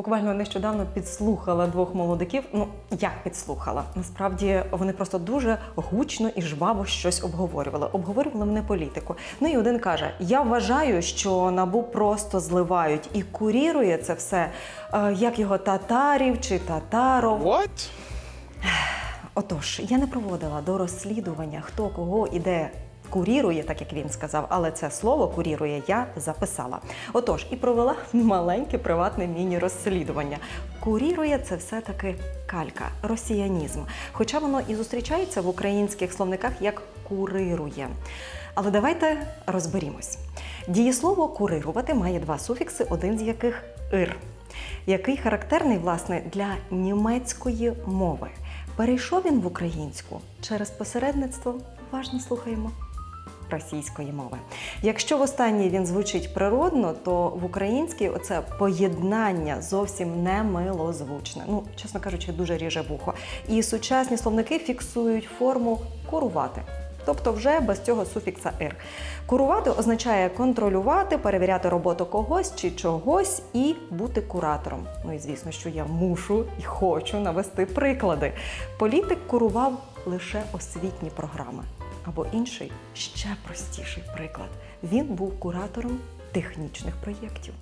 буквально нещодавно підслухала двох молодиків. Ну як підслухала? Насправді вони просто дуже гучно і жваво щось обговорювали. Обговорювали мене політику. Ну і один каже: Я вважаю, що набу просто зливають і курірує це все, е, як його татарів чи татаров. What? Отож, я не проводила до розслідування, хто кого і де курірує, так як він сказав, але це слово курірує я записала. Отож, і провела маленьке приватне міні-розслідування. Курірує це все-таки калька, росіянізм. Хоча воно і зустрічається в українських словниках як курирує. Але давайте розберімось. Дієслово курирувати має два суфікси, один з яких ир який характерний власне для німецької мови. Перейшов він в українську через посередництво, уважно слухаємо. Російської мови. Якщо в останній він звучить природно, то в українській оце поєднання зовсім не милозвучне. Ну, чесно кажучи, дуже ріже вухо. І сучасні словники фіксують форму курувати. Тобто вже без цього суфікса ир. Курувати означає контролювати, перевіряти роботу когось чи чогось і бути куратором. Ну і звісно, що я мушу і хочу навести приклади. Політик курував лише освітні програми. Або інший ще простіший приклад. Він був куратором технічних проєктів.